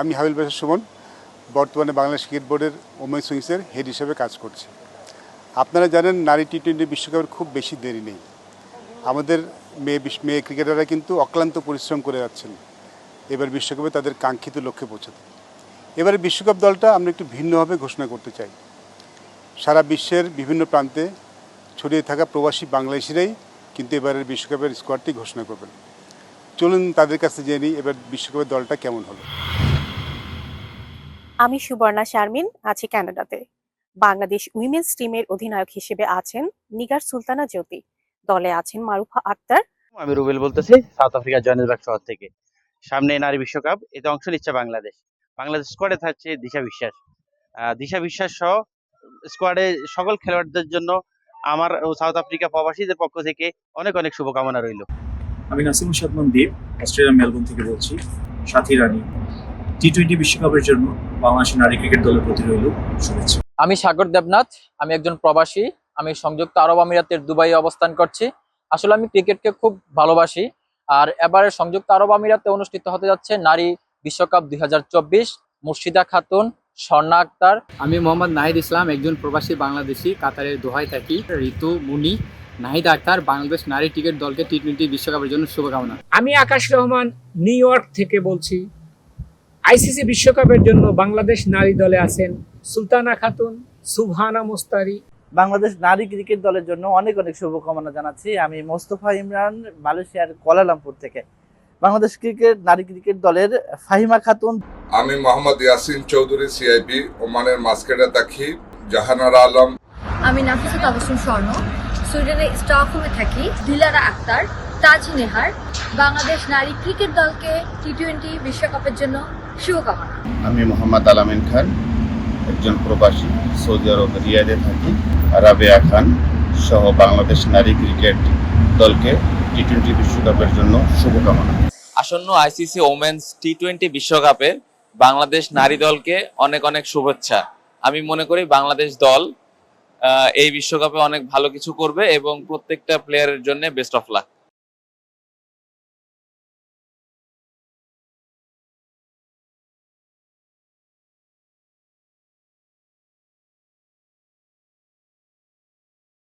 আমি হাবিল বাসার সুমন, বর্তমানে বাংলাদেশ ক্রিকেট বোর্ডের ওমেন্স উইংসের হেড হিসেবে কাজ করছি। আপনারা জানেন নারী টি টোয়েন্টি বিশ্বকাপের খুব বেশি দেরি নেই। আমাদের মেয়ে মেয়ে ক্রিকেটাররা কিন্তু অক্লান্ত পরিশ্রম করে যাচ্ছেন। এবার বিশ্বকাপে তাদের কাঙ্ক্ষিত লক্ষ্যে পৌঁছাতে। এবারে বিশ্বকাপ দলটা আমরা একটু ভিন্নভাবে ঘোষণা করতে চাই। সারা বিশ্বের বিভিন্ন প্রান্তে ছড়িয়ে থাকা প্রবাসী বাংলাদেশিরাই কিন্তু এবারের বিশ্বকাপের স্কোয়াডটি ঘোষণা করবেন। চলুন তাদের কাছে জেনে এবার বিশ্বকাপের দলটা কেমন হলো। আমি সুবর্ণা শারমিন আছি কানাডাতে বাংলাদেশ উইমেন্স টিমের অধিনায়ক হিসেবে আছেন নিগার সুলতানা জ্যোতি। দলে আছেন মারুফা আক্তার। আমি রুবেল বলতেছি সাউথ আফ্রিকা জয়নেসবার্গ শহর থেকে। সামনে নারী বিশ্বকাপ এতে অংশ নিচ্ছে বাংলাদেশ। বাংলাদেশ স্কোয়াডে থাকছে দিশা বিশ্বাস। আহ, দিশা বিশ্বাস সহ স্কোয়াডে সকল খেলোয়াড়দের জন্য আমার ও সাউথ আফ্রিকা প্রবাসীদের পক্ষ থেকে অনেক অনেক শুভকামনা রইল। আমি নাসিম সাদমান দ্বীপ অস্ট্রেলিয়া মেলবোর্ন থেকে বলছি সাথী রানী। টি টোয়েন্টি বিশ্বকাপের জন্য বাংলাদেশের নারী ক্রিকেট দলের প্রতি রইল শুভেচ্ছা। আমি সাগর দেবনাথ আমি একজন প্রবাসী আমি সংযুক্ত আরব আমিরাতের দুবাইয়ে অবস্থান করছি। আসলে আমি ক্রিকেটকে খুব ভালোবাসি আর এবারে সংযুক্ত আরব আমিরাতে অনুষ্ঠিত হতে যাচ্ছে নারী বিশ্বকাপ দু হাজার চব্বিশ মুর্শিদা খাতুন স্বর্ণা আক্তার। আমি মোহাম্মদ নাহিদ ইসলাম একজন প্রবাসী বাংলাদেশি কাতারের দোহায় থাকি ঋতু মুনি নাহিদ আক্তার বাংলাদেশ নারী ক্রিকেট দলকে টি টোয়েন্টি বিশ্বকাপের জন্য শুভকামনা। আমি আকাশ রহমান নিউ ইয়র্ক থেকে বলছি। আইসিসি বিশ্বকাপের জন্য বাংলাদেশ নারী দলে আছেন সুলতানা খাতুন সুবহানা মুস্তারি। বাংলাদেশ নারী ক্রিকেট দলের জন্য অনেক অনেক শুভকামনা জানাচ্ছি। আমি মোস্তফা ইমরান মালয়েশিয়ার কোয়ালালামপুর থেকে। বাংলাদেশ ক্রিকেট নারী ক্রিকেট দলের ফাহিমা খাতুন। আমি মোহাম্মদ ইয়াসিন চৌধুরী সিআইবি ওমানের মাস্কেটে থাকি জাহানারা আলম। আমি নাফিসা তাবাসুম স্বর্ণ সুইডেনের স্টকহোমে থাকি দিলারা আক্তার তাজ নেহার বাংলাদেশ নারী ক্রিকেট দলকে টি টোয়েন্টি বিশ্বকাপের জন্য শুভকামনা। আমি মোহাম্মদ আলামিন খান একজন প্রবাসী সৌদি আরব রিয়াদে থাকি। রাবেয়া খান সহ বাংলাদেশ নারী ক্রিকেট দলকে টি টোয়েন্টি বিশ্বকাপের জন্য শুভকামনা। আসন্ন আইসিসি ওমেন্স টি টোয়েন্টি বিশ্বকাপে বাংলাদেশ নারী দলকে অনেক অনেক শুভেচ্ছা। আমি মনে করি বাংলাদেশ দল আহ, এই বিশ্বকাপে অনেক ভালো কিছু করবে এবং প্রত্যেকটা প্লেয়ারের জন্য বেস্ট অফ লাক